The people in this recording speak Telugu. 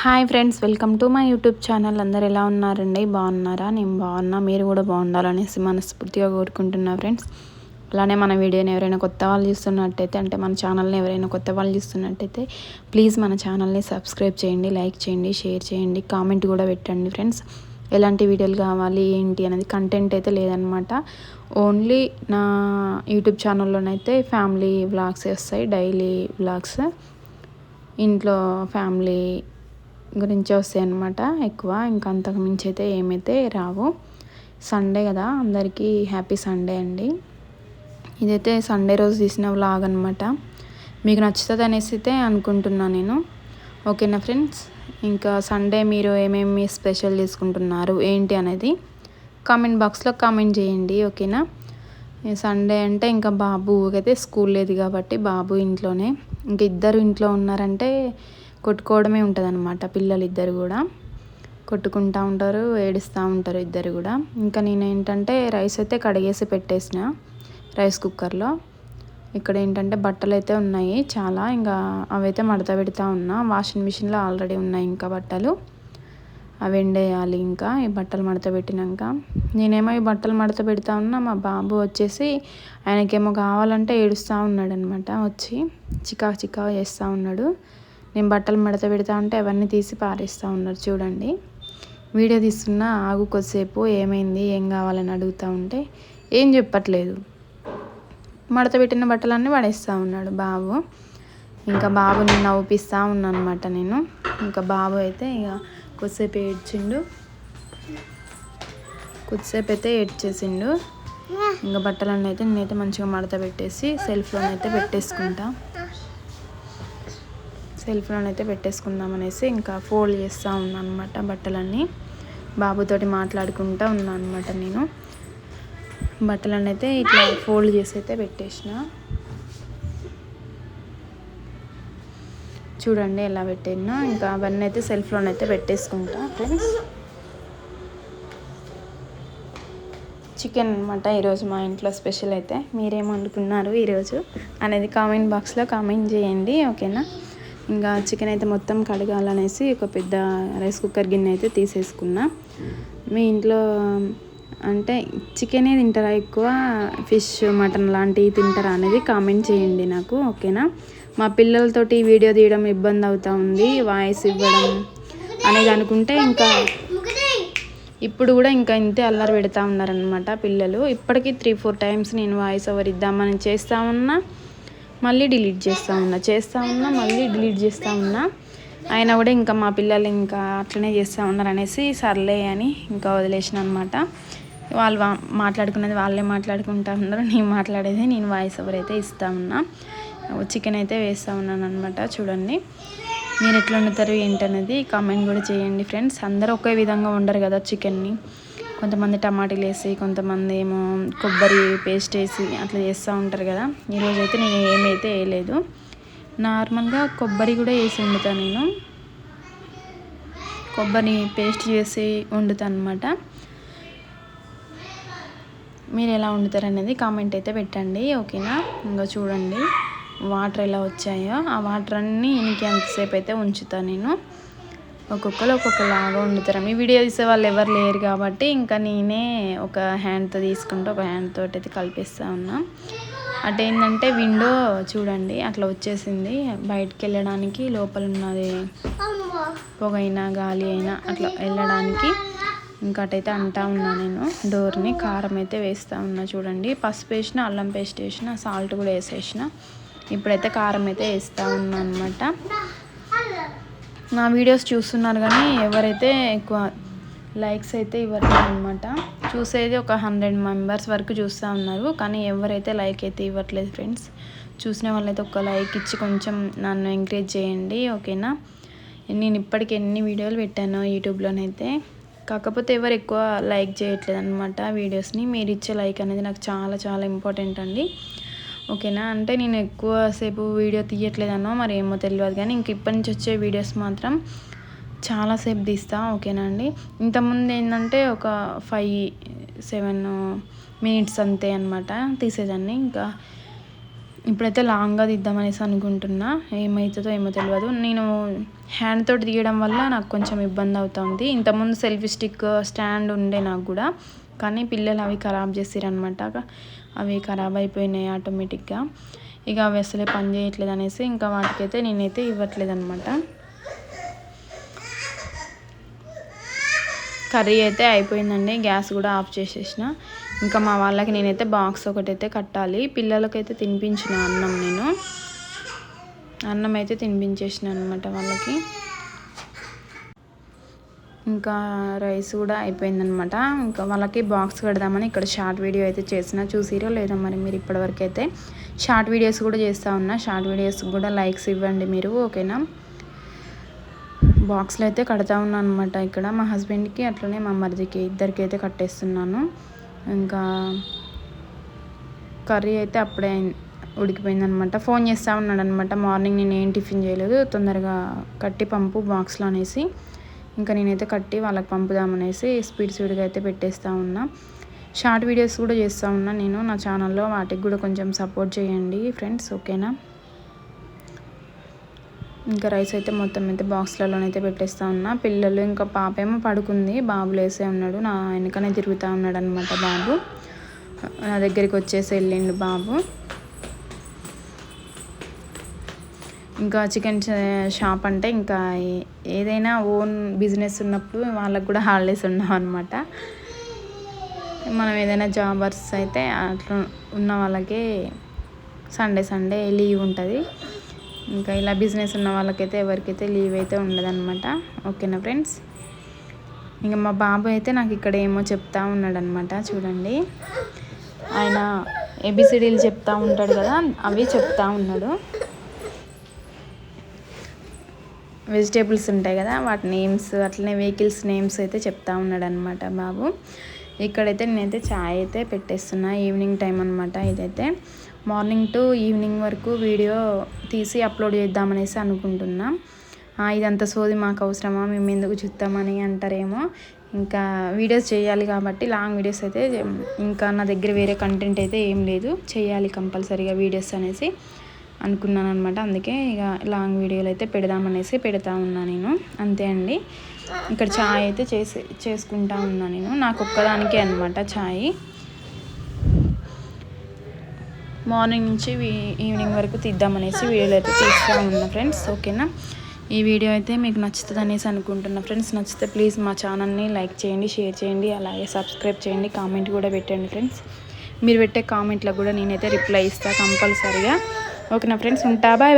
Hi friends welcome to my YouTube channel. అందరు ఎలా ఉన్నారండి? బాగున్నారా? నేను బాగున్నా. మీరు కూడా బాగుండాలనేసి మనస్ఫూర్తిగా కోరుకుంటున్నా ఫ్రెండ్స్. అలానే మన వీడియోని ఎవరైనా కొత్త వాళ్ళు చూస్తున్నట్టయితే అంటే మన ఛానల్ని ఎవరైనా కొత్త వాళ్ళు చూస్తున్నట్టయితే ప్లీజ్ మన ఛానల్ని సబ్స్క్రైబ్ చేయండి లైక్ చేయండి షేర్ చేయండి కామెంట్ కూడా పెట్టండి ఫ్రెండ్స్. ఎలాంటి వీడియోలు కావాలి ఏంటి అనేది కంటెంట్ అయితే లేదనమాట. ఓన్లీ నా యూట్యూబ్ ఛానల్లోనైతే ఫ్యామిలీ వ్లాగ్స్ వస్తాయి డైలీ వ్లాగ్స్. ఇంట్లో ఫ్యామిలీ గురించి వస్తాయి అనమాట ఎక్కువ. ఇంకా అంతకు మించి అయితే ఏమైతే రావు. సండే కదా అందరికీ హ్యాపీ సండే అండి. ఇదైతే సండే రోజు తీసిన వ్లాగ్ అనమాట మీకు నచ్చుతుంది అనేసి అయితే అనుకుంటున్నాను నేను. ఓకేనా ఫ్రెండ్స్? ఇంకా సండే మీరు ఏమేమి స్పెషల్ తీసుకుంటున్నారు ఏంటి అనేది కామెంట్ బాక్స్లో కామెంట్ చేయండి ఓకేనా? సండే అంటే ఇంకా బాబు అయితే స్కూల్ లేదు కాబట్టి బాబు ఇంట్లోనే. ఇంక ఇద్దరు ఇంట్లో ఉన్నారంటే కొట్టుకోవడమే ఉంటుంది అనమాట పిల్లలు ఇద్దరు కూడా. కొట్టుకుంటూ ఉంటారు ఏడుస్తూ ఉంటారు ఇద్దరు కూడా. ఇంకా నేను ఏంటంటే రైస్ అయితే కడిగేసి పెట్టేసిన రైస్ కుక్కర్లో. ఇక్కడ ఏంటంటే బట్టలు అయితే ఉన్నాయి చాలా. ఇంకా అవైతే మడత పెడతా ఉన్నా. వాషింగ్ మిషన్లో ఆల్రెడీ ఉన్నాయి ఇంకా బట్టలు. అవి ఎండేయాలి ఇంకా. ఈ బట్టలు మడత పెట్టినాక. నేనేమో ఈ బట్టలు మడత పెడతా ఉన్నా. మా బాబు వచ్చేసి ఆయనకేమో కావాలంటే ఏడుస్తూ ఉన్నాడు అనమాట వచ్చి చికా చికా చేస్తూ ఉన్నాడు. నేను బట్టలు మడత పెడతా ఉంటే అవన్నీ తీసి పారేస్తూ ఉన్నారు చూడండి. వీడియో తీస్తున్న ఆగు కొద్దిసేపు ఏమైంది ఏం కావాలని అడుగుతూ ఉంటే ఏం చెప్పట్లేదు. మడత పెట్టిన బట్టలన్నీ పడేస్తూ ఉన్నాడు బాబు. ఇంకా బాబుని నవ్విస్తూ ఉన్నాను అనమాట నేను. ఇంకా బాబు అయితే ఇక కొద్దిసేపు ఏడ్చిండు. కొద్దిసేపు అయితే ఏడ్చేసిండు. ఇంకా బట్టలన్నీ అయితే నేనైతే మంచిగా మడత పెట్టేసి సెల్ఫ్లోనైతే పెట్టేసుకుంటా. సెల్ఫ్లోనైతే పెట్టేసుకుందాం అనేసి ఇంకా ఫోల్డ్ చేస్తూ ఉన్నాను అనమాట బట్టలన్నీ. బాబుతోటి మాట్లాడుకుంటూ ఉన్నాను అనమాట నేను. బట్టలన్నీ అయితే ఇట్లా ఫోల్డ్ చేసి అయితే పెట్టేసిన. చూడండి ఎలా పెట్టినా ఇంకా అవన్నీ అయితే సెల్ఫ్లోనైతే పెట్టేసుకుంటా ఫ్రెండ్స్ చికెన్ అనమాట ఈరోజు మా ఇంట్లో స్పెషల్ అయితే. మీరేం వండుకున్నారు ఈరోజు అనేది కామెంట్ బాక్స్లో కామెంట్ చేయండి ఓకేనా? ఇంకా చికెన్ అయితే మొత్తం కడగాలనేసి ఒక పెద్ద రైస్ కుక్కర్ గిన్నె అయితే తీసేసుకున్నా. మీ ఇంట్లో అంటే చికెనే తింటారా ఎక్కువ? ఫిష్ మటన్ లాంటివి తింటారా అనేది కామెంట్ చేయండి నాకు ఓకేనా? మా పిల్లలతోటి వీడియో తీయడం ఇబ్బంది అవుతూ ఉంది వాయిస్ ఇవ్వడం అనేది అనుకుంటే ఇంకా ఇప్పుడు కూడా ఇంకా ఇంతే అల్లరి పెడతా ఉన్నారనమాట పిల్లలు. ఇప్పటికీ త్రీ ఫోర్ టైమ్స్ నేను వాయిస్ ఓవర్ ఇద్దామని చేస్తా ఉన్నా. మళ్ళీ డిలీట్ చేస్తూ ఉన్నా. చేస్తూ ఉన్నా మళ్ళీ డిలీట్ చేస్తూ ఉన్నా. అయినా కూడా ఇంకా మా పిల్లలు ఇంకా అట్లనే చేస్తూ ఉన్నారు అనేసి సర్లే అని ఇంకా వదిలేసిన అనమాట వాళ్ళు మాట్లాడుకునేది వాళ్ళే మాట్లాడుకుంటా ఉన్నారు. నేను మాట్లాడేది నేను వాయిస్ ఓవర్ అయితే ఇస్తూ ఉన్నా. చికెన్ అయితే వేస్తూ ఉన్నాను అనమాట చూడండి. మీరు ఎట్లా వండుతారు ఏంటనేది కామెంట్ కూడా చేయండి ఫ్రెండ్స్. అందరూ ఒకే విధంగా ఉండరు కదా చికెన్ని. కొంతమంది టమాటీలు వేసి కొంతమంది ఏమో కొబ్బరి పేస్ట్ వేసి అట్లా చేస్తూ ఉంటారు కదా. ఈరోజు అయితే నేను ఏమైతే వేయలేదు. నార్మల్గా కొబ్బరి కూడా వేసి వండుతాను నేను. కొబ్బరి పేస్ట్ చేసి వండుతాను అనమాట మీరు ఎలా వండుతారు అనేది కామెంట్ అయితే పెట్టండి ఓకేనా? ఇంకా చూడండి వాటర్ ఎలా వచ్చాయో. ఆ వాటర్ అన్నీ ఇంకెంతసేపు అయితే ఉంచుతాను నేను. ఒక్కొక్కరు ఒక్కొక్కలాగా వండుతారు. ఈ వీడియో తీసే వాళ్ళు ఎవరు లేరు కాబట్టి ఇంకా నేనే ఒక హ్యాండ్తో తీసుకుంటూ ఒక హ్యాండ్తో అయితే కలిపిస్తూ ఉన్నా. అటు ఏంటంటే విండో చూడండి అట్లా వచ్చేసింది. బయటకు వెళ్ళడానికి లోపల ఉన్నది పొగ అయినా గాలి అయినా అట్లా వెళ్ళడానికి. ఇంకా అటైతే అంటా ఉన్నా నేను డోర్ని కారం అయితే వేస్తూ ఉన్నా చూడండి. పసుపు వేసిన అల్లం పేస్ట్ వేసిన సాల్ట్ కూడా వేసేసిన. ఇప్పుడైతే కారం అయితే వేస్తూ ఉన్నా అనమాట నా వీడియోస్ చూస్తున్నారు కానీ ఎవరైతే ఎక్కువ లైక్స్ అయితే ఇవ్వట్లేదు అనమాట చూసేది ఒక హండ్రెడ్ మెంబర్స్ వరకు చూస్తూ ఉన్నారు. కానీ ఎవరైతే లైక్ అయితే ఇవ్వట్లేదు ఫ్రెండ్స్ చూసిన వాళ్ళైతే ఒక లైక్ ఇచ్చి కొంచెం నన్ను ఎంకరేజ్ చేయండి ఓకేనా? నేను ఇప్పటికి ఎన్ని వీడియోలు పెట్టాను యూట్యూబ్లోనైతే. కాకపోతే ఎవరు ఎక్కువ లైక్ చేయట్లేదు అనమాట వీడియోస్ని. మీరు ఇచ్చే లైక్ అనేది నాకు చాలా చాలా ఇంపార్టెంట్ అండి. ఓకేనా? అంటే నేను ఎక్కువసేపు వీడియో తీయట్లేదనో మరి ఏమో తెలియదు కానీ ఇంక ఇప్పటి నుంచి వచ్చే వీడియోస్ మాత్రం చాలాసేపు తీస్తా ఓకేనా అండి? ఇంతకుముందు ఏంటంటే ఒక ఫైవ్ సెవెన్ మినిట్స్ అంతే అనమాట తీసేదాన్ని. ఇంకా ఇప్పుడైతే లాంగ్గా తీద్దామనేసి అనుకుంటున్నా. ఏమవుతుందో ఏమో తెలియదు నేను హ్యాండ్ తోటి తీయడం వల్ల నాకు కొంచెం ఇబ్బంది అవుతుంది. ఇంతకుముందు సెల్ఫీ స్టిక్ స్టాండ్ ఉండే నాకు కూడా. కానీ పిల్లలు అవి ఖరాబ్ చేసిరనమాట అవి ఖరాబ్ అయిపోయినాయి ఆటోమేటిక్గా. ఇక అవి అసలే పని చేయట్లేదు అనేసి ఇంకా వాటికైతే నేనైతే ఇవ్వట్లేదు అనమాట కర్రీ అయితే అయిపోయిందండి. గ్యాస్ కూడా ఆఫ్ చేసేసిన. ఇంకా మా వాళ్ళకి నేనైతే బాక్స్ ఒకటైతే కట్టాలి. పిల్లలకైతే తినిపించిన అన్నం నేను. అన్నం అయితే తినిపించేసిన అనమాట వాళ్ళకి. ఇంకా రైస్ కూడా అయిపోయిందనమాట. ఇంకా వాళ్ళకి బాక్స్ కడదామని ఇక్కడ షార్ట్ వీడియో అయితే చేసిన చూసిరో లేదా మరి మీరు ఇప్పటివరకు అయితే షార్ట్ వీడియోస్ కూడా చేస్తూ ఉన్నా. షార్ట్ వీడియోస్ కూడా లైక్స్ ఇవ్వండి మీరు ఓకేనా? బాక్స్లో అయితే కడతా ఉన్నాను అనమాట ఇక్కడ. మా హస్బెండ్కి అట్లనే మా మరిదికి ఇద్దరికి అయితే కట్టేస్తున్నాను. ఇంకా కర్రీ అయితే అప్పుడే ఉడికిపోయిందనమాట. ఫోన్ చేస్తూ ఉన్నాడు అనమాట మార్నింగ్ నేను ఏం టిఫిన్ చేయలేదు తొందరగా కట్టి పంపు బాక్స్లో అనేసి. ఇంకా నేనైతే కట్టి వాళ్ళకి పంపుదామనేసి స్పీడ్ స్పీడ్గా అయితే పెట్టేస్తూ ఉన్నా. షార్ట్ వీడియోస్ కూడా చేస్తూ ఉన్నా నేను. నా ఛానల్లో వాటికి కూడా కొంచెం సపోర్ట్ చేయండి ఫ్రెండ్స్ ఓకేనా? ఇంకా రైస్ అయితే మొత్తం అయితే బాక్స్లలోనైతే పెట్టేస్తూ ఉన్నా. పిల్లలు ఇంకా పాప ఏమో పడుకుంది. బాబు లేసే ఉన్నాడు. నా వెనకనే తిరుగుతూ ఉన్నాడు అనమాట బాబు. నా దగ్గరికి వచ్చేసి వెళ్ళిండు బాబు. ఇంకా చికెన్ షాప్ అంటే ఇంకా ఏదైనా ఓన్ బిజినెస్ ఉన్నప్పుడు వాళ్ళకు కూడా హాలిడేస్ ఉండవు అనమాట మనం ఏదైనా జాబర్స్ అయితే అట్లా ఉన్న వాళ్ళకి సండే సండే లీవ్ ఉంటుంది. ఇంకా ఇలా బిజినెస్ ఉన్న వాళ్ళకైతే ఎవరికైతే లీవ్ అయితే ఉండదన్నమాట. ఓకేనా ఫ్రెండ్స్? ఇంకా మా బాబు అయితే నాకు ఇక్కడ ఏమో చెప్తా ఉన్నాడనమాట చూడండి. ఆయన ఏబిసిడీలు చెప్తా ఉంటాడు కదా అవి చెప్తా ఉన్నాడు. వెజిటేబుల్స్ ఉంటాయి కదా వాటి నేమ్స్ అట్లనే వెహికల్స్ నేమ్స్ అయితే చెప్తా ఉన్నాడు అనమాట బాబు. ఇక్కడైతే నేనైతే ఛాయ్ అయితే పెట్టేస్తున్నా ఈవినింగ్ టైం అనమాట ఇదైతే. మార్నింగ్ టు ఈవినింగ్ వరకు వీడియో తీసి అప్లోడ్ చేద్దామనేసి అనుకుంటున్నా. ఇదంతా సోది మాకు అవసరమా మేము ఎందుకు చూద్దామని అంటారేమో. ఇంకా వీడియోస్ చేయాలి కాబట్టి లాంగ్ వీడియోస్ అయితే ఇంకా నా దగ్గర వేరే కంటెంట్ అయితే ఏం లేదు. చేయాలి కంపల్సరీగా వీడియోస్ అనేసి. అనుకున్నాను అనమాట అందుకే ఇక లాంగ్ వీడియోలు అయితే పెడదామనేసి పెడతా ఉన్నా నేను. అంతే అండి. ఇక్కడ ఛాయ్ అయితే చేసి చేసుకుంటా ఉన్నా నేను. నాకు ఒక్కదానికే అనమాట ఛాయ్ మార్నింగ్ నుంచి ఈవినింగ్ వరకు తీద్దామనేసి వీడియోలు అయితే తీస్తూ ఉన్నా ఫ్రెండ్స్. ఓకేనా? ఈ వీడియో అయితే మీకు నచ్చుతుంది అనేసి అనుకుంటున్నా ఫ్రెండ్స్. నచ్చితే ప్లీజ్ మా ఛానల్ని లైక్ చేయండి షేర్ చేయండి అలాగే సబ్స్క్రైబ్ చేయండి కామెంట్ కూడా పెట్టండి ఫ్రెండ్స్. మీరు పెట్టే కామెంట్లకు కూడా నేనైతే రిప్లై ఇస్తాను కంపల్సరీగా. ఓకేనా ఫ్రెండ్స్ ఉంటా బాయ్